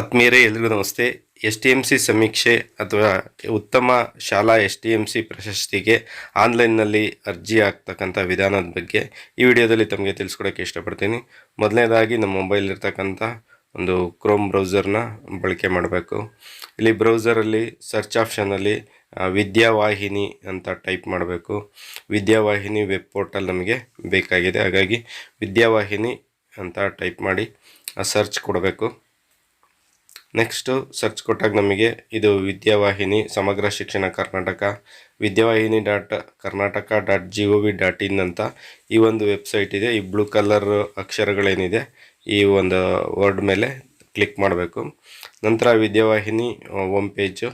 ಆತ್ಮೀಯರೇ, ಎಲ್ರಿಗೂ ನಮಸ್ತೆ. ಎಸ್ ಟಿ ಎಂ ಸಿ ಸಮೀಕ್ಷೆ ಅಥವಾ ಉತ್ತಮ ಶಾಲಾ ಎಸ್ ಟಿ ಎಂ ಸಿ ಪ್ರಶಸ್ತಿಗೆ ಆನ್ಲೈನ್ನಲ್ಲಿ ಅರ್ಜಿ ಹಾಕ್ತಕ್ಕಂಥ ವಿಧಾನದ ಬಗ್ಗೆ ಈ ವಿಡಿಯೋದಲ್ಲಿ ತಮಗೆ ತಿಳಿಸ್ಕೊಡೋಕ್ಕೆ ಇಷ್ಟಪಡ್ತೀನಿ. ಮೊದಲನೇದಾಗಿ, ನಮ್ಮ ಮೊಬೈಲ್ ಇರ್ತಕ್ಕಂಥ ಒಂದು ಕ್ರೋಮ್ ಬ್ರೌಸರ್ನ ಬಳಕೆ ಮಾಡಬೇಕು. ಇಲ್ಲಿ ಬ್ರೌಸರಲ್ಲಿ ಸರ್ಚ್ ಆಪ್ಷನಲ್ಲಿ ವಿದ್ಯಾವಾಹಿನಿ ಅಂತ ಟೈಪ್ ಮಾಡಬೇಕು. ವಿದ್ಯಾವಾಹಿನಿ ವೆಬ್ ಪೋರ್ಟಲ್ ನಮಗೆ ಬೇಕಾಗಿದೆ. ಹಾಗಾಗಿ ವಿದ್ಯಾವಾಹಿನಿ ಅಂತ ಟೈಪ್ ಮಾಡಿ ಸರ್ಚ್ ಕೊಡಬೇಕು. ನೆಕ್ಸ್ಟು ಸರ್ಚ್ ಕೊಟ್ಟಾಗ ನಮಗೆ ಇದು Vidyavahini Samagra Shikshana Karnataka, Vidyavahini dot Karnataka dot G O V dot in ಅಂತ ಈ ಒಂದು ವೆಬ್ಸೈಟ್ ಇದೆ. ಈ ಬ್ಲೂ ಕಲರ್ ಅಕ್ಷರಗಳೇನಿದೆ ಈ ಒಂದು ವರ್ಡ್ ಮೇಲೆ ಕ್ಲಿಕ್ ಮಾಡಬೇಕು. ನಂತರ ವಿದ್ಯಾವಾಹಿನಿ ಹೋಮ್ ಪೇಜು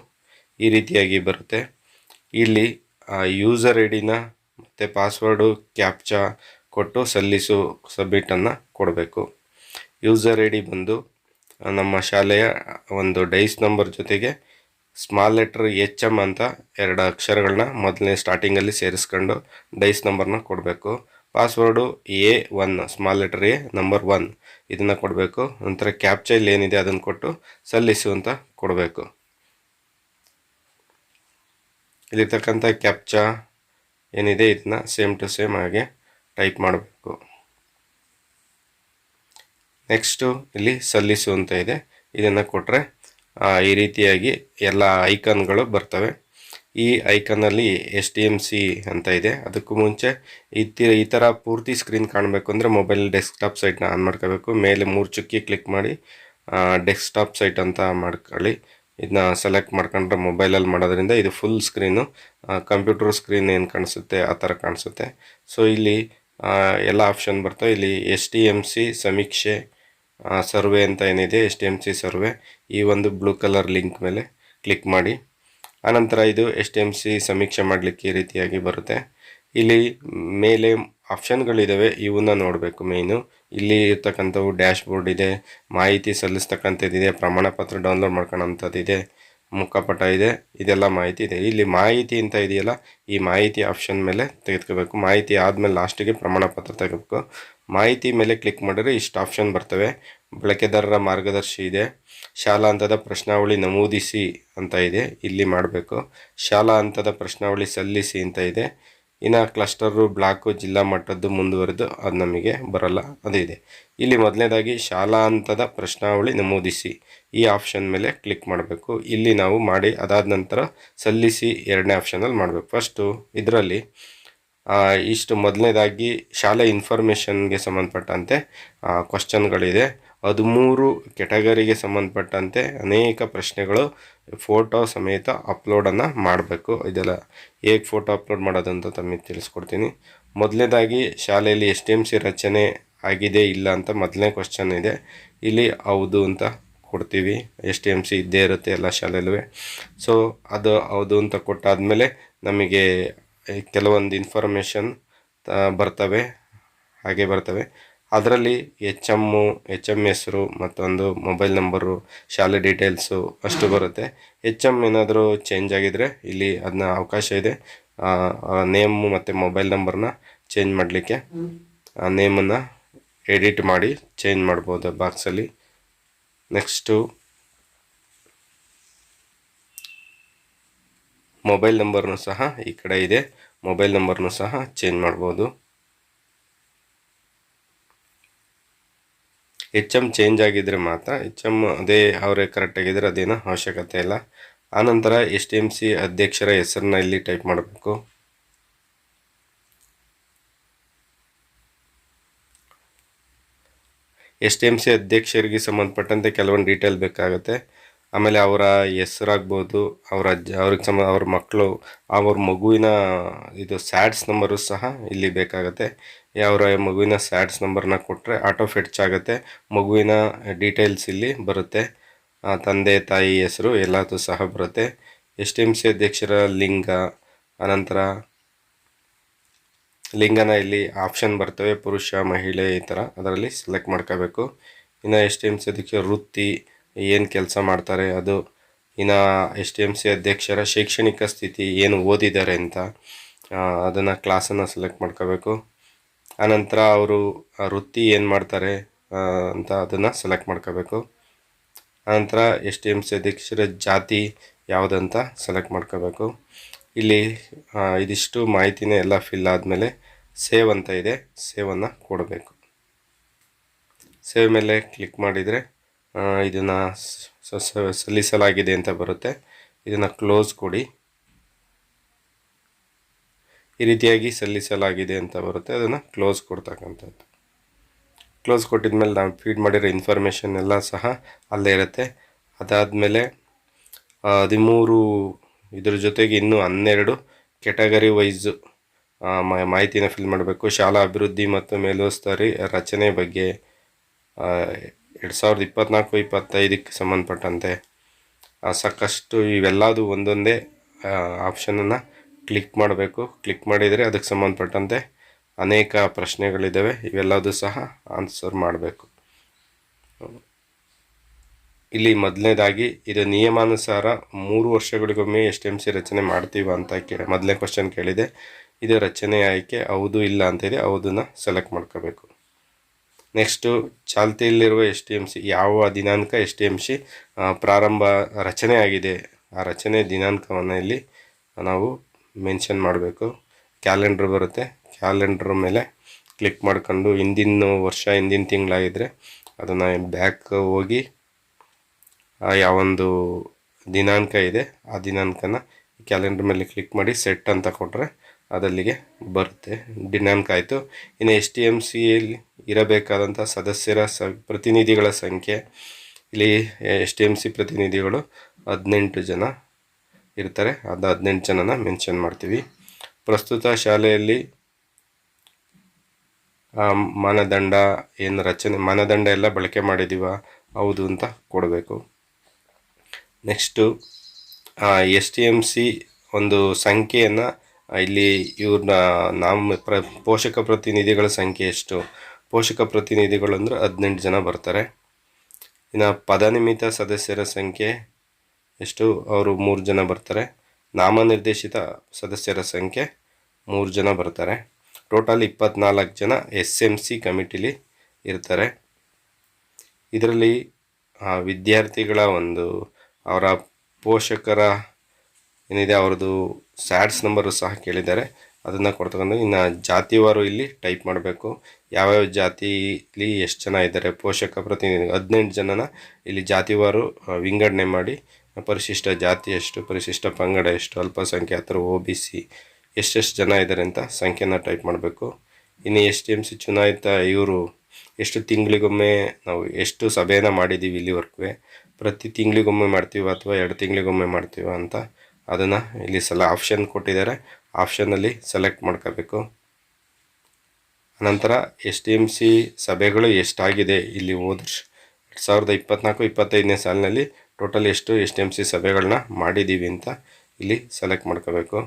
ಈ ರೀತಿಯಾಗಿ ಬರುತ್ತೆ. ಇಲ್ಲಿ ಯೂಸರ್ ಐ ಡಿನ ಮತ್ತು ಪಾಸ್ವರ್ಡು ಕ್ಯಾಪ್ಚಾ ಕೊಟ್ಟು ಸಲ್ಲಿಸು ಸಬ್ಮಿಟನ್ನು ಕೊಡಬೇಕು. ಯೂಸರ್ ಐ ಡಿ ಬಂದು ನಮ್ಮ ಶಾಲೆಯ ಒಂದು ಡೈಸ್ ನಂಬರ್ ಜೊತೆಗೆ ಸ್ಮಾಲ್ ಲೆಟ್ರ್ ಎಚ್ ಎಂ ಅಂತ ಎರಡು ಅಕ್ಷರಗಳನ್ನ ಮೊದಲನೇ ಸ್ಟಾರ್ಟಿಂಗಲ್ಲಿ ಸೇರಿಸ್ಕೊಂಡು ಡೈಸ್ ನಂಬರ್ನ ಕೊಡಬೇಕು. Password A one, small letter A number one ಇದನ್ನು ಕೊಡಬೇಕು. ನಂತರ ಕ್ಯಾಪ್ಚೈಲ್ ಏನಿದೆ ಅದನ್ನು ಕೊಟ್ಟು ಸಲ್ಲಿಸು ಅಂತ ಕೊಡಬೇಕು. ಇಲ್ಲಿರ್ತಕ್ಕಂಥ ಕ್ಯಾಪ್ಚಾ ಏನಿದೆ ಇದನ್ನ ಸೇಮ್ ಟು ಸೇಮ್ ಹಾಗೆ ಟೈಪ್ ಮಾಡಬೇಕು. ನೆಕ್ಸ್ಟು ಇಲ್ಲಿ ಸಲ್ಲಿಸು ಅಂತ ಇದೆ. ಇದನ್ನು ಕೊಟ್ಟರೆ ಈ ರೀತಿಯಾಗಿ ಎಲ್ಲ ಐಕನ್ಗಳು ಬರ್ತವೆ. ಈ ಐಕನಲ್ಲಿ ಎಸ್ ಟಿ ಎಂ ಸಿ ಅಂತ ಇದೆ. ಅದಕ್ಕೂ ಮುಂಚೆ ಈ ಥರ ಪೂರ್ತಿ ಸ್ಕ್ರೀನ್ ಕಾಣಬೇಕು ಅಂದರೆ ಮೊಬೈಲ್ ಡೆಸ್ಕ್ಟಾಪ್ ಸೈಟ್ನ ಆನ್ ಮಾಡ್ಕೋಬೇಕು. ಮೇಲೆ ಮೂರು ಚುಕ್ಕಿ ಕ್ಲಿಕ್ ಮಾಡಿ ಡೆಸ್ಕ್ಟಾಪ್ ಸೈಟ್ ಅಂತ ಮಾಡ್ಕೊಳ್ಳಿ. ಇದನ್ನ ಸೆಲೆಕ್ಟ್ ಮಾಡ್ಕೊಂಡ್ರೆ ಮೊಬೈಲಲ್ಲಿ ಮಾಡೋದ್ರಿಂದ ಇದು ಫುಲ್ ಸ್ಕ್ರೀನು ಕಂಪ್ಯೂಟರ್ ಸ್ಕ್ರೀನ್ ಏನು ಕಾಣಿಸುತ್ತೆ, ಆ ಥರ ಕಾಣಿಸುತ್ತೆ. ಸೊ, ಇಲ್ಲಿ ಎಲ್ಲ ಆಪ್ಷನ್ ಬರ್ತವೆ. ಇಲ್ಲಿ ಎಸ್ ಟಿ ಎಂ ಸಿ ಸಮೀಕ್ಷೆ ಸರ್ವೆ ಅಂತ ಏನಿದೆ S T M C survey. ಈ ಒಂದು ಬ್ಲೂ ಕಲರ್ ಲಿಂಕ್ ಮೇಲೆ ಕ್ಲಿಕ್ ಮಾಡಿ. ಆನಂತರ ಇದು ಎಸ್ ಟಿ ಎಂ ಸಿ ಸಮೀಕ್ಷೆ ಮಾಡಲಿಕ್ಕೆ ಈ ರೀತಿಯಾಗಿ ಬರುತ್ತೆ. ಇಲ್ಲಿ ಮೇಲೆ ಆಪ್ಷನ್ಗಳಿದ್ದಾವೆ ಇವನ್ನ ನೋಡಬೇಕು ಮೇಯ್ನು ಇಲ್ಲಿ ಇರ್ತಕ್ಕಂಥವು ಡ್ಯಾಶ್ ಬೋರ್ಡ್ ಇದೆ, ಮಾಹಿತಿ ಸಲ್ಲಿಸ್ತಕ್ಕಂಥದ್ದಿದೆ ಪ್ರಮಾಣ ಪತ್ರ ಡೌನ್ಲೋಡ್ ಮಾಡ್ಕೊಳ್ಳೋಂಥದ್ದಿದೆ ಮುಖಪಟ ಇದೆ, ಇದೆಲ್ಲ ಮಾಹಿತಿ ಇದೆ. ಇಲ್ಲಿ ಮಾಹಿತಿ ಅಂತ ಇದೆಯಲ್ಲ, ಈ ಮಾಹಿತಿ ಆಪ್ಷನ್ ಮೇಲೆ ತೆಗೆದುಕೋಬೇಕು. ಮಾಹಿತಿ ಆದಮೇಲೆ ಲಾಸ್ಟಿಗೆ ಪ್ರಮಾಣ ಪತ್ರ ತೆಗೆಬೇಕು ಮಾಹಿತಿ ಮೇಲೆ ಕ್ಲಿಕ್ ಮಾಡಿದ್ರೆ ಇಷ್ಟು ಆಪ್ಷನ್ ಬರ್ತವೆ. ಬಳಕೆದಾರರ ಮಾರ್ಗದರ್ಶಿ ಇದೆ. ಶಾಲಾ ಹಂತದ ಪ್ರಶ್ನಾವಳಿ ನಮೂದಿಸಿ ಅಂತ ಇದೆ. ಇಲ್ಲಿ ಮಾಡಬೇಕು. ಶಾಲಾ ಹಂತದ ಪ್ರಶ್ನಾವಳಿ ಸಲ್ಲಿಸಿ ಅಂತ ಇದೆ. ಇನ್ನು ಕ್ಲಸ್ಟರು ಬ್ಲಾಕು ಜಿಲ್ಲಾ ಮಟ್ಟದ್ದು ಮುಂದುವರೆದು ಅದು ನಮಗೆ ಬರಲ್ಲ ಅದು ಇದೆ. ಇಲ್ಲಿ ಮೊದಲನೇದಾಗಿ ಶಾಲಾ ಹಂತದ ಪ್ರಶ್ನಾವಳಿ ನಮೂದಿಸಿ. ಈ ಆಪ್ಷನ್ ಮೇಲೆ ಕ್ಲಿಕ್ ಮಾಡಬೇಕು. ಇಲ್ಲಿ ನಾವು ಮಾಡಿ ಅದಾದ ನಂತರ ಸಲ್ಲಿಸಿ ಎರಡನೇ ಆಪ್ಷನಲ್ಲಿ ಮಾಡಬೇಕು. ಫಸ್ಟು ಇದರಲ್ಲಿ ಇಷ್ಟು ಮೊದಲನೇದಾಗಿ ಶಾಲೆ ಇನ್ಫಾರ್ಮೇಷನ್ಗೆ ಸಂಬಂಧಪಟ್ಟಂತೆ ಕ್ವಶನ್ಗಳಿದೆ ಹದಿಮೂರು ಕೆಟಗರಿಗೆ ಸಂಬಂಧಪಟ್ಟಂತೆ ಅನೇಕ ಪ್ರಶ್ನೆಗಳು ಫೋಟೋ ಸಮೇತ ಅಪ್ಲೋಡನ್ನು ಮಾಡಬೇಕು. ಇದೆಲ್ಲ ಹೇಗೆ ಫೋಟೋ ಅಪ್ಲೋಡ್ ಮಾಡೋದಂತ ತಮಗೆ ತಿಳಿಸ್ಕೊಡ್ತೀನಿ. ಮೊದಲನೇದಾಗಿ ಶಾಲೆಯಲ್ಲಿ ಎಸ್ ಟಿ ಎಂ ಸಿ ರಚನೆ ಆಗಿದೆ ಇಲ್ಲ ಅಂತ ಮೊದಲನೇ ಕ್ವಶನ್ ಇದೆ. ಇಲ್ಲಿ ಹೌದು ಅಂತ ಕೊಡ್ತೀವಿ. ಎಸ್ ಟಿ ಎಂ ಸಿ ಇದ್ದೇ ಇರುತ್ತೆ ಎಲ್ಲ ಶಾಲೆಯಲ್ಲೂ. ಸೊ ಅದು ಹೌದು ಅಂತ ಕೊಟ್ಟಾದಮೇಲೆ ನಮಗೆ ಕೆಲವೊಂದು ಇನ್ಫಾರ್ಮೇಷನ್ ಬರ್ತವೆ, ಹಾಗೆ ಬರ್ತವೆ. ಅದರಲ್ಲಿ ಎಚ್ ಎಮ್ಮು ಎಚ್ ಎಂ ಹೆಸರು ಮತ್ತೊಂದು ಮೊಬೈಲ್ ನಂಬರು ಶಾಲೆ ಡೀಟೇಲ್ಸು ಅಷ್ಟು ಬರುತ್ತೆ. ಎಚ್ ಎಂ ಏನಾದರೂ ಚೇಂಜ್ ಆಗಿದರೆ ಇಲ್ಲಿ ಅದನ್ನ ಅವಕಾಶ ಇದೆ. ನೇಮು ಮತ್ತು ಮೊಬೈಲ್ ನಂಬರ್ನ ಚೇಂಜ್ ಮಾಡಲಿಕ್ಕೆ. ನೇಮನ್ನು ಎಡಿಟ್ ಮಾಡಿ ಚೇಂಜ್ ಮಾಡ್ಬೋದು ಬಾಕ್ಸಲ್ಲಿ ನೆಕ್ಸ್ಟು ಮೊಬೈಲ್ ನಂಬರ್ನು ಸಹ ಈ ಕಡೆ ಇದೆ. ಮೊಬೈಲ್ ನಂಬರ್ನು ಸಹ ಚೇಂಜ್ ಮಾಡ್ಬೋದು. ಎಚ್ ಎಂ ಚೇಂಜ್ ಆಗಿದ್ರೆ ಮಾತ್ರ ಎಚ್ ಎಂ ಅದೇ ಅವರೇ ಕರೆಕ್ಟ್ ಆಗಿದ್ರೆ ಅದೇನೋ ಅವಶ್ಯಕತೆ ಇಲ್ಲ. ಆನಂತರ ಎಸ್ ಟಿ ಎಂ ಸಿ ಅಧ್ಯಕ್ಷರ ಹೆಸರನ್ನ ಇಲ್ಲಿ ಟೈಪ್ ಮಾಡಬೇಕು. ಎಸ್ ಟಿ ಎಂ ಸಿ ಅಧ್ಯಕ್ಷರಿಗೆ ಸಂಬಂಧಪಟ್ಟಂತೆ ಕೆಲವೊಂದು ಡೀಟೇಲ್ ಬೇಕಾಗುತ್ತೆ. ಆಮೇಲೆ ಅವರ ಹೆಸರಾಗ್ಬೋದು, ಅವರ ಅಜ್ಜ, ಅವ್ರಿಗೆ ಸಮ ಅವ್ರ ಮಕ್ಕಳು, ಅವ್ರ ಮಗುವಿನ ಇದು ಸ್ಯಾಡ್ಸ್ ನಂಬರು ಸಹ ಇಲ್ಲಿ ಬೇಕಾಗುತ್ತೆ. ಅವರ ಮಗುವಿನ ಸ್ಯಾಡ್ಸ್ ನಂಬರ್ನ ಕೊಟ್ಟರೆ ಆಟೋ ಫೆಟ್ಚ್ ಆಗುತ್ತೆ. ಮಗುವಿನ ಡೀಟೇಲ್ಸ್ ಇಲ್ಲಿ ಬರುತ್ತೆ. ತಂದೆ, ತಾಯಿ ಹೆಸರು ಎಲ್ಲದೂ ಸಹ ಬರುತ್ತೆ. ಎಸ್ ಟಿ ಎಂ ಸಿ ಅಧ್ಯಕ್ಷರ ಲಿಂಗ, ಅನಂತರ ಲಿಂಗನ ಇಲ್ಲಿ ಆಪ್ಷನ್ ಬರ್ತವೆ, ಪುರುಷ, ಮಹಿಳೆ ಈ ಥರ ಅದರಲ್ಲಿ ಸೆಲೆಕ್ಟ್ ಮಾಡ್ಕೋಬೇಕು. ಇನ್ನು ಎಸ್ ಟಿ ಎಂ ಸಿ ಅಧ್ಯಕ್ಷ ವೃತ್ತಿ ಏನು ಕೆಲಸ ಮಾಡ್ತಾರೆ, ಅದು ಇನ್ನು ಎಸ್ ಟಿ ಎಂ ಸಿ ಅಧ್ಯಕ್ಷರ ಶೈಕ್ಷಣಿಕ ಸ್ಥಿತಿ ಏನು ಓದಿದ್ದಾರೆ ಅಂತ ಅದನ್ನು ಕ್ಲಾಸನ್ನು ಸೆಲೆಕ್ಟ್ ಮಾಡ್ಕೋಬೇಕು. ಆನಂತರ ಅವರು ವೃತ್ತಿ ಏನು ಮಾಡ್ತಾರೆ ಅಂತ ಅದನ್ನು ಸೆಲೆಕ್ಟ್ ಮಾಡ್ಕೋಬೇಕು. ಆನಂತರ ಎಸ್ ಟಿ ಎಂ ಸಿ ಅಧ್ಯಕ್ಷರ ಜಾತಿ ಯಾವುದಂತ ಸೆಲೆಕ್ಟ್ ಮಾಡ್ಕೋಬೇಕು. ಇಲ್ಲಿ ಇದಿಷ್ಟು ಮಾಹಿತಿನೇ ಎಲ್ಲ ಫಿಲ್ ಆದಮೇಲೆ ಸೇವ್ ಅಂತ ಇದೆ ಸೇವನ್ನು ಕೊಡಬೇಕು. ಸೇವ್ ಮೇಲೆ ಕ್ಲಿಕ್ ಮಾಡಿದರೆ ಇದನ್ನು ಸಲ್ಲಿಸಲಾಗಿದೆ ಅಂತ ಬರುತ್ತೆ. ಇದನ್ನು ಕ್ಲೋಸ್ ಕೊಡಿ. ಈ ರೀತಿಯಾಗಿ ಸಲ್ಲಿಸಲಾಗಿದೆ ಅಂತ ಬರುತ್ತೆ. ಅದನ್ನು ಕ್ಲೋಸ್ ಕೊಡ್ತಕ್ಕಂಥದ್ದು. ಕ್ಲೋಸ್ ಕೊಟ್ಟಿದ್ಮೇಲೆ ನಾವು ಫೀಡ್ ಮಾಡಿರೋ ಇನ್ಫಾರ್ಮೇಷನ್ ಎಲ್ಲ ಸಹ ಅಲ್ಲೇ ಇರುತ್ತೆ. ಅದಾದಮೇಲೆ ಹದಿಮೂರು, ಇದ್ರ ಜೊತೆಗೆ ಇನ್ನೂ ಹನ್ನೆರಡು ಕೆಟಗರಿ ವೈಸು ಮಾಹಿತಿನ ಫಿಲ್ ಮಾಡಬೇಕು. ಶಾಲಾ ಅಭಿವೃದ್ಧಿ ಮತ್ತು ಮೇಲುಸ್ತಾರಿ ರಚನೆ ಬಗ್ಗೆ ಎರಡು ಸಾವಿರದ ಇಪ್ಪತ್ನಾಲ್ಕು, ಇಪ್ಪತ್ತೈದಕ್ಕೆ ಸಂಬಂಧಪಟ್ಟಂತೆ ಸಾಕಷ್ಟು ಇವೆಲ್ಲದೂ ಒಂದೊಂದೇ ಆಪ್ಷನನ್ನು ಕ್ಲಿಕ್ ಮಾಡಬೇಕು. ಕ್ಲಿಕ್ ಮಾಡಿದರೆ ಅದಕ್ಕೆ ಸಂಬಂಧಪಟ್ಟಂತೆ ಅನೇಕ ಪ್ರಶ್ನೆಗಳಿದ್ದಾವೆ ಇವೆಲ್ಲದೂ ಸಹ ಆನ್ಸರ್ ಮಾಡಬೇಕು. ಇಲ್ಲಿ ಮೊದಲನೇದಾಗಿ, ಇದು ನಿಯಮಾನುಸಾರ ಮೂರು ವರ್ಷಗಳಿಗೊಮ್ಮೆ ಎಸ್ ಟಿ ಎಂ ಸಿ ರಚನೆ ಮಾಡ್ತೀವ ಅಂತ ಕೇಳಿ, ಮೊದಲನೇ ಕ್ವಶನ್ ಕೇಳಿದೆ. ಇದು ರಚನೆ ಆಯ್ಕೆ, ಹೌದು ಇಲ್ಲ ಅಂತ ಇದೆ ಹೌದನ್ನ ಸೆಲೆಕ್ಟ್ ಮಾಡ್ಕೋಬೇಕು. ನೆಕ್ಸ್ಟು ಚಾಲ್ತಿಯಲ್ಲಿರುವ ಎಸ್ ಟಿ ಎಂ ಸಿ, ಯಾವ ದಿನಾಂಕ ಎಸ್ ಟಿ ಎಂ ಸಿ ಪ್ರಾರಂಭ ರಚನೆ ಆಗಿದೆ, ಆ ರಚನೆ ದಿನಾಂಕವನ್ನು ಇಲ್ಲಿ ನಾವು ಮೆನ್ಷನ್ ಮಾಡಬೇಕು. ಕ್ಯಾಲೆಂಡ್ರ್ ಬರುತ್ತೆ, ಕ್ಯಾಲೆಂಡ್ರ್ ಮೇಲೆ ಕ್ಲಿಕ್ ಮಾಡ್ಕೊಂಡು ಹಿಂದಿನ ವರ್ಷ, ಹಿಂದಿನ ತಿಂಗಳಾಗಿದ್ದರೆ ಅದನ್ನು ಬ್ಯಾಕ್ ಹೋಗಿ ಯಾವೊಂದು ದಿನಾಂಕ ಇದೆ, ಆ ದಿನಾಂಕನ ಕ್ಯಾಲೆಂಡ್ರ್ ಮೇಲೆ ಕ್ಲಿಕ್ ಮಾಡಿ ಸೆಟ್ ಅಂತ ಕೊಟ್ಟರೆ ಅದಲ್ಲಿಗೆ ಬರುತ್ತೆ. ದಿನಾಂಕ ಆಯಿತು. ಇನ್ನು ಎಸ್ ಟಿ ಎಂ ಸಿಯಲ್ಲಿ ಇರಬೇಕಾದಂಥ ಸದಸ್ಯರ ಸ, ಪ್ರತಿನಿಧಿಗಳ ಸಂಖ್ಯೆ. ಇಲ್ಲಿ ಎಸ್ ಟಿ ಎಂ ಸಿ ಪ್ರತಿನಿಧಿಗಳು ಹದಿನೆಂಟು ಜನ ಇರ್ತಾರೆ. ಅದು ಹದಿನೆಂಟು ಜನನ ಮೆನ್ಷನ್ ಮಾಡ್ತೀವಿ. ಪ್ರಸ್ತುತ ಶಾಲೆಯಲ್ಲಿ ಮಾನದಂಡ ಏನು ರಚನೆ, ಮಾನದಂಡ ಎಲ್ಲ ಬಳಕೆ ಮಾಡಿದ್ದೀವ ಹೌದು ಅಂತ ಕೊಡಬೇಕು. Next S T M C ಒಂದು ಸಂಖ್ಯೆಯನ್ನು ಇಲ್ಲಿ ಇವ್ರನ್ನ ನಾಮ ಪ್ರ, ಪೋಷಕ ಪ್ರತಿನಿಧಿಗಳ ಸಂಖ್ಯೆ ಎಷ್ಟು? ಪೋಷಕ ಪ್ರತಿನಿಧಿಗಳು ಅಂದರೆ ಹದಿನೆಂಟು ಜನ ಬರ್ತಾರೆ. ಇನ್ನು ಪದನಿಮಿತ ಸದಸ್ಯರ ಸಂಖ್ಯೆ ಎಷ್ಟು? ಅವರು ಮೂರು ಜನ ಬರ್ತಾರೆ. ನಾಮನಿರ್ದೇಶಿತ ಸದಸ್ಯರ ಸಂಖ್ಯೆ ಮೂರು ಜನ ಬರ್ತಾರೆ. ಟೋಟಲ್ ಇಪ್ಪತ್ನಾಲ್ಕು ಜನ ಎಸ್ ಎಂ ಸಿ ಕಮಿಟಿಲಿ ಇರ್ತಾರೆ. ಇದರಲ್ಲಿ ವಿದ್ಯಾರ್ಥಿಗಳ ಒಂದು, ಅವರ ಪೋಷಕರ ಏನಿದೆ, ಅವ್ರದ್ದು ಸ್ಯಾಡ್ಸ್ ನಂಬರು ಸಹ ಕೇಳಿದ್ದಾರೆ. ಅದನ್ನು ಕೊಡ್ತಕ್ಕಂಥ ಇನ್ನು ಜಾತಿವಾರು ಇಲ್ಲಿ ಟೈಪ್ ಮಾಡಬೇಕು. ಯಾವ್ಯಾವ ಜಾತಿಲಿ ಎಷ್ಟು ಜನ ಇದ್ದಾರೆ, ಪೋಷಕ ಪ್ರತಿನಿಧಿ ಹದಿನೆಂಟು ಜನನ ಇಲ್ಲಿ ಜಾತಿವಾರು ವಿಂಗಡಣೆ ಮಾಡಿ, ಪರಿಶಿಷ್ಟ ಜಾತಿ ಎಷ್ಟು, ಪರಿಶಿಷ್ಟ ಪಂಗಡ ಎಷ್ಟು, ಅಲ್ಪಸಂಖ್ಯಾತರು ಒ ಬಿ, ಸಿ, ಎಷ್ಟೆಷ್ಟು ಜನ ಇದ್ದಾರೆ ಅಂತ ಸಂಖ್ಯೆನ ಟೈಪ್ ಮಾಡಬೇಕು. ಇನ್ನು ಎಸ್ ಟಿ ಎಂ ಸಿ ಚುನಾಯಿತ ಇವರು ಎಷ್ಟು ತಿಂಗಳಿಗೊಮ್ಮೆ ನಾವು ಎಷ್ಟು ಸಭೆಯನ್ನು ಮಾಡಿದ್ದೀವಿ ಇಲ್ಲಿವರೆಗೂ ಪ್ರತಿ ತಿಂಗಳಿಗೊಮ್ಮೆ ಮಾಡ್ತೀವ ಅಥವಾ ಎರಡು ತಿಂಗಳಿಗೊಮ್ಮೆ ಮಾಡ್ತೀವ ಅಂತ ಅದನ್ನು ಇಲ್ಲಿ ಸಲ ಆಪ್ಷನ್ ಕೊಟ್ಟಿದ್ದಾರೆ. ಆಪ್ಷನಲ್ಲಿ ಸೆಲೆಕ್ಟ್ ಮಾಡ್ಕೋಬೇಕು. ಅನಂತರ ಎಸ್ ಟಿ ಎಂ ಸಿ ಸಭೆಗಳು ಎಷ್ಟಾಗಿದೆ ಇಲ್ಲಿ ಹೋದ ಎರಡು ಸಾವಿರದ ಇಪ್ಪತ್ನಾಲ್ಕು, ಇಪ್ಪತ್ತೈದನೇ ಸಾಲಿನಲ್ಲಿ ಟೋಟಲ್ ಎಷ್ಟು ಎಸ್ ಟಿ ಎಂ ಸಿ ಸಭೆಗಳನ್ನ ಮಾಡಿದ್ದೀವಿ ಅಂತ ಇಲ್ಲಿ ಸೆಲೆಕ್ಟ್ ಮಾಡ್ಕೋಬೇಕು.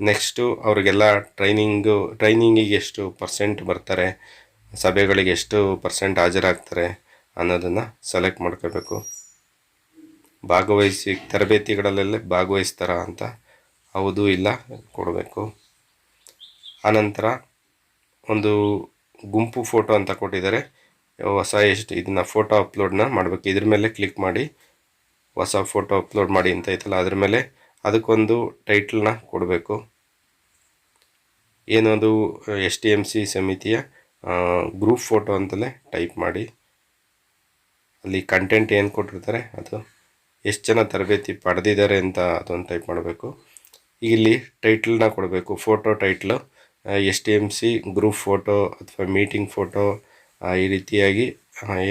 ನೆಕ್ಸ್ಟು ಅವ್ರಿಗೆಲ್ಲ ಟ್ರೈನಿಂಗು ಟ್ರೈನಿಂಗಿಗೆ ಎಷ್ಟು ಪರ್ಸೆಂಟ್ ಬರ್ತಾರೆ, ಸಭೆಗಳಿಗೆ ಎಷ್ಟು ಪರ್ಸೆಂಟ್ ಹಾಜರಾಗ್ತಾರೆ ಅನ್ನೋದನ್ನು ಸೆಲೆಕ್ಟ್ ಮಾಡ್ಕೋಬೇಕು. ಭಾಗವಹಿಸಿ ತರಬೇತಿಗಳಲ್ಲೆಲ್ಲ ಭಾಗವಹಿಸ್ತಾರ ಅಂತ ಹೌದು ಇಲ್ಲ ಕೊಡಬೇಕು. ಆನಂತರ ಒಂದು ಗುಂಪು ಫೋಟೋ ಅಂತ ಕೊಟ್ಟಿದ್ದಾರೆ. ಹೊಸ ಎಷ್ಟು ಇದನ್ನ ಫೋಟೋ ಅಪ್ಲೋಡ್ನ ಮಾಡಬೇಕು. ಇದ್ರ ಮೇಲೆ ಕ್ಲಿಕ್ ಮಾಡಿ ಹೊಸ ಫೋಟೋ ಅಪ್ಲೋಡ್ ಮಾಡಿ ಅಂತ ಐತಲ್ಲ, ಅದ್ರ ಮೇಲೆ ಅದಕ್ಕೊಂದು ಟೈಟ್ಲನ್ನ ಕೊಡಬೇಕು. ಏನದು ಎಸ್ ಟಿ ಎಂ ಸಿ ಸಮಿತಿಯ ಗ್ರೂಪ್ ಫೋಟೋ ಅಂತಲೇ ಟೈಪ್ ಮಾಡಿ. ಅಲ್ಲಿ ಕಂಟೆಂಟ್ ಏನು ಕೊಟ್ಟಿರ್ತಾರೆ ಅದು ಎಷ್ಟು ಜನ ತರಬೇತಿ ಪಡೆದಿದ್ದಾರೆ ಅಂತ ಅದೊಂದು ಟೈಪ್ ಮಾಡಬೇಕು. ಇಲ್ಲಿ ಟೈಟ್ಲನ್ನ ಕೊಡಬೇಕು photo title S T M C group photo ಅಥವಾ ಮೀಟಿಂಗ್ ಫೋಟೋ ಈ ರೀತಿಯಾಗಿ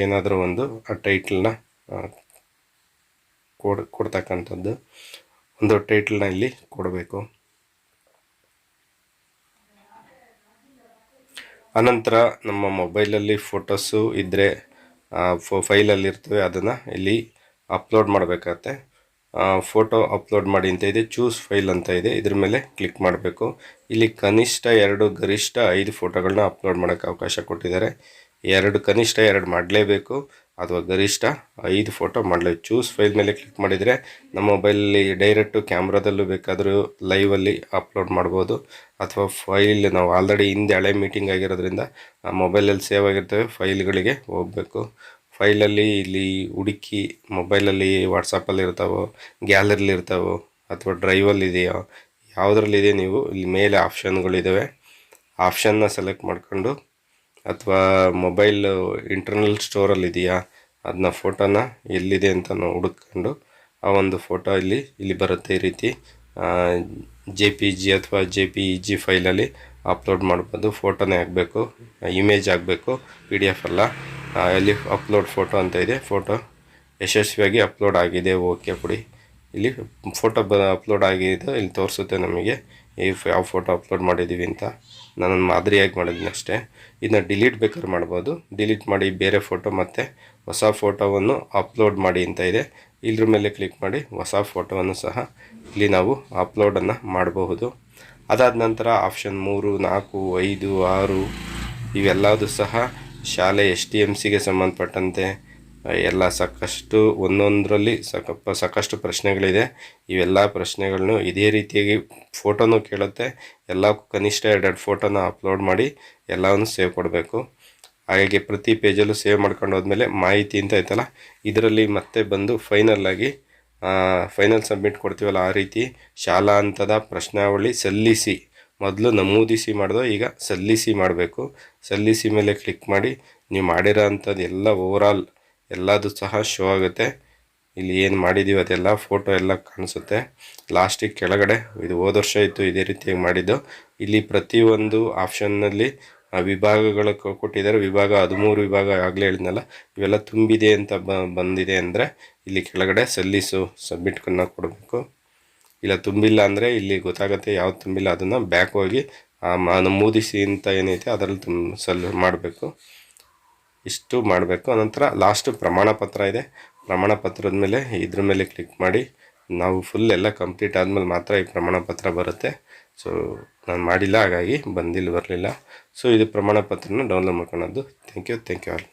ಏನಾದರೂ ಒಂದು ಆ ಟೈಟ್ಲನ್ನ ಕೊಡ್, ಕೊಡ್ತಕ್ಕಂಥದ್ದು. ಒಂದು ಟೈಟ್ಲನ್ನ ಇಲ್ಲಿ ಕೊಡಬೇಕು. ಅನಂತರ ನಮ್ಮ ಮೊಬೈಲಲ್ಲಿ ಫೋಟೋಸು ಇದ್ದರೆ ಫೋ ಫೈಲಲ್ಲಿ ಇರ್ತವೆ, ಅದನ್ನು ಇಲ್ಲಿ ಅಪ್ಲೋಡ್ ಮಾಡಬೇಕಾಗತ್ತೆ. ಫೋಟೋ ಅಪ್ಲೋಡ್ ಮಾಡಿ ಅಂತ ಇದೆ ಚೂಸ್ ಫೈಲ್ ಅಂತ ಇದೆ. ಇದ್ರ ಮೇಲೆ ಕ್ಲಿಕ್ ಮಾಡಬೇಕು. ಇಲ್ಲಿ ಕನಿಷ್ಠ ಎರಡು, ಗರಿಷ್ಠ ಐದು ಫೋಟೋಗಳನ್ನ ಅಪ್ಲೋಡ್ ಮಾಡೋಕ್ಕೆ ಅವಕಾಶ ಕೊಟ್ಟಿದ್ದಾರೆ. ಎರಡು, ಕನಿಷ್ಠ ಎರಡು ಮಾಡಲೇಬೇಕು ಅಥವಾ ಗರಿಷ್ಠ ಐದು ಫೋಟೋ ಮಾಡಲೇ ಚೂಸ್ ಫೈಲ್ ಮೇಲೆ ಕ್ಲಿಕ್ ಮಾಡಿದರೆ ನಮ್ಮ ಮೊಬೈಲಲ್ಲಿ ಡೈರೆಕ್ಟು ಕ್ಯಾಮ್ರಾದಲ್ಲೂ ಬೇಕಾದರೂ ಲೈವಲ್ಲಿ ಅಪ್ಲೋಡ್ ಮಾಡ್ಬೋದು. ಅಥವಾ ಫೈಲ್ ನಾವು ಆಲ್ರೆಡಿ ಹಿಂದೆ ಹಳೆ ಮೀಟಿಂಗ್ ಆಗಿರೋದ್ರಿಂದ ಆ ಮೊಬೈಲಲ್ಲಿ ಸೇವ್ ಆಗಿರ್ತವೆ ಫೈಲ್ಗಳಿಗೆ ಹೋಗಬೇಕು. ಫೈಲಲ್ಲಿ ಇಲ್ಲಿ ಹುಡುಕಿ ಮೊಬೈಲಲ್ಲಿ ವಾಟ್ಸಪ್ಪಲ್ಲಿ ಇರ್ತಾವೋ, ಗ್ಯಾಲರಿಲಿ ಇರ್ತಾವೋ ಅಥವಾ ಡ್ರೈವಲ್ಲಿ ಇದೆಯೋ ಯಾವುದ್ರಲ್ಲಿದೆ ನೀವು ಇಲ್ಲಿ ಮೇಲೆ ಆಪ್ಷನ್ಗಳಿದ್ದಾವೆ ಆಪ್ಷನ್ನ ಸೆಲೆಕ್ಟ್ ಮಾಡ್ಕೊಂಡು ಅಥವಾ ಮೊಬೈಲ್ ಇಂಟರ್ನಲ್ ಸ್ಟೋರಲ್ಲಿ ಇದೆಯಾ, ಅದನ್ನ ಫೋಟೋನ ಎಲ್ಲಿದೆ ಅಂತ ನಾವು ಹುಡುಕೊಂಡು ಆ ಒಂದು ಫೋಟೋ ಇಲ್ಲಿ ಇಲ್ಲಿ ಬರುತ್ತೆ ಈ ರೀತಿ. ಜೆ ಪಿ ಜಿ ಅಥವಾ ಜೆ ಪಿ ಇ ಜಿ ಫೈಲಲ್ಲಿ ಅಪ್ಲೋಡ್ ಮಾಡ್ಬೋದು, ಫೋಟೋನೇ ಆಗಬೇಕು ಇಮೇಜ್ ಆಗಬೇಕು ಪಿ ಡಿ ಎಫ್ ಅಲ್ಲ ಇಲ್ಲಿ ಅಪ್ಲೋಡ್ ಫೋಟೋ ಅಂತ ಇದೆ, ಫೋಟೋ ಯಶಸ್ವಿಯಾಗಿ ಅಪ್ಲೋಡ್ ಆಗಿದೆ, ಓಕೆ ಕೊಡಿ. ಇಲ್ಲಿ ಫೋಟೋ ಬ, ಅಪ್ಲೋಡ್ ಆಗಿದೆ, ಇಲ್ಲಿ ತೋರಿಸುತ್ತೆ ನಮಗೆ, ಈ ಯಾವ ಫೋಟೋ ಅಪ್ಲೋಡ್ ಮಾಡಿದ್ದೀವಿ ಅಂತ. ನಾನು ಮಾದರಿಯಾಗಿ ಮಾಡಿದ್ದೀನಿ ಅಷ್ಟೇ. ಇದನ್ನ ಡಿಲೀಟ್ ಬೇಕಾದ್ರೆ ಮಾಡ್ಬೋದು. ಡಿಲೀಟ್ ಮಾಡಿ ಬೇರೆ ಫೋಟೋ ಮತ್ತು ಹೊಸ ಫೋಟೋವನ್ನು ಅಪ್ಲೋಡ್ ಮಾಡಿ ಅಂತ ಇದೆ. ಇಲ್ಲರ ಮೇಲೆ ಕ್ಲಿಕ್ ಮಾಡಿ ಹೊಸ ಫೋಟೋವನ್ನು ಸಹ ಇಲ್ಲಿ ನಾವು ಅಪ್ಲೋಡನ್ನು ಮಾಡಬಹುದು. ಅದಾದ ನಂತರ ಆಪ್ಷನ್ ಮೂರು, ನಾಲ್ಕು, ಐದು, ಆರು ಇವೆಲ್ಲದೂ ಸಹ ಶಾಲೆ ಎಸ್ ಟಿ ಎಂ ಸಿಗೆ ಸಂಬಂಧಪಟ್ಟಂತೆ ಎಲ್ಲ ಸಾಕಷ್ಟು ಒಂದೊಂದರಲ್ಲಿ ಸಾಕಪ್ಪ, ಸಾಕಷ್ಟು ಪ್ರಶ್ನೆಗಳಿದೆ. ಇವೆಲ್ಲ ಪ್ರಶ್ನೆಗಳನ್ನು ಇದೇ ರೀತಿಯಾಗಿ ಫೋಟೋನು ಕೇಳುತ್ತೆ. ಎಲ್ಲಕ್ಕೂ ಕನಿಷ್ಠ ಎರಡೆರಡು ಫೋಟೋನ ಅಪ್ಲೋಡ್ ಮಾಡಿ ಎಲ್ಲವನ್ನು ಸೇವ್ ಕೊಡಬೇಕು. ಹಾಗಾಗಿ ಪ್ರತಿ ಪೇಜಲ್ಲೂ ಸೇವ್ ಮಾಡ್ಕೊಂಡು ಹೋದ್ಮೇಲೆ ಮಾಹಿತಿ ಅಂತ ಐತಲ್ಲ, ಇದರಲ್ಲಿ ಮತ್ತೆ ಬಂದು ಫೈನಲ್ ಆಗಿ ಫೈನಲ್ ಸಬ್ಮಿಟ್ ಕೊಡ್ತೀವಲ್ಲ ಆ ರೀತಿ ಶಾಲಾ ಹಂತದ ಪ್ರಶ್ನಾವಳಿ ಸಲ್ಲಿಸಿ. ಮೊದಲು ನಮೂದಿಸಿ ಮಾಡಿದೋ, ಈಗ ಸಲ್ಲಿಸಿ ಮಾಡಬೇಕು. ಸಲ್ಲಿಸಿ ಮೇಲೆ ಕ್ಲಿಕ್ ಮಾಡಿ, ನೀವು ಮಾಡಿರೋ ಅಂಥದ್ದು ಎಲ್ಲ ಓವರಾಲ್ ಎಲ್ಲದು ಸಹ ಶೋ ಆಗುತ್ತೆ. ಇಲ್ಲಿ ಏನು ಮಾಡಿದ್ದೀವಿ ಅದೆಲ್ಲ ಫೋಟೋ ಎಲ್ಲ ಕಾಣಿಸುತ್ತೆ. ಲಾಸ್ಟಿಗೆ ಕೆಳಗಡೆ, ಇದು ಹೋದ ವರ್ಷ ಇತ್ತು, ಇದೇ ರೀತಿಯಾಗಿ ಮಾಡಿದ್ದು. ಇಲ್ಲಿ ಪ್ರತಿಯೊಂದು ಆಪ್ಷನ್ನಲ್ಲಿ ವಿಭಾಗಗಳ ಕೊಟ್ಟಿದ್ದಾರೆ. ವಿಭಾಗ ಹದಿಮೂರು ವಿಭಾಗ ಆಗಲೇ ಹೇಳಿದ್ನಲ್ಲ, ಇವೆಲ್ಲ ತುಂಬಿದೆ ಅಂತ ಬಂದಿದೆ ಅಂದರೆ ಇಲ್ಲಿ ಕೆಳಗಡೆ ಸಲ್ಲಿಸು ಸಬ್ಮಿಟ್ಕನ್ನು ಕೊಡಬೇಕು. ಇಲ್ಲ, ತುಂಬಿಲ್ಲ ಅಂದರೆ ಇಲ್ಲಿ ಗೊತ್ತಾಗುತ್ತೆ ಯಾವ್ದು ತುಂಬಿಲ್ಲ ಅದನ್ನು ಬ್ಯಾಕ್ ಹೋಗಿ, ಆ ನಮೂದಿಸಿ ಅಂತ ಏನೈತೆ ಅದರಲ್ಲಿ ತುಂಬ ಸಲ್, ಮಾಡಬೇಕು. ಇಷ್ಟು ಮಾಡಬೇಕು. ಅನಂತರ ಲಾಸ್ಟು ಪ್ರಮಾಣ ಪತ್ರ ಇದೆ. ಪ್ರಮಾಣ ಪತ್ರದ ಮೇಲೆ ಇದ್ರ ಮೇಲೆ ಕ್ಲಿಕ್ ಮಾಡಿ, ನಾವು ಫುಲ್ ಎಲ್ಲ ಕಂಪ್ಲೀಟ್ ಆದಮೇಲೆ ಮಾತ್ರ ಈ ಪ್ರಮಾಣ ಪತ್ರ ಬರುತ್ತೆ. ಸೊ ನಾನು ಮಾಡಿಲ್ಲ, ಹಾಗಾಗಿ ಬಂದಿಲ್ಲ, ಬರಲಿಲ್ಲ. ಸೊ ಇದು ಪ್ರಮಾಣ ಪತ್ರನ ಡೌನ್ಲೋಡ್ ಮಾಡ್ಕೊಳೋದು. Thank you thank you all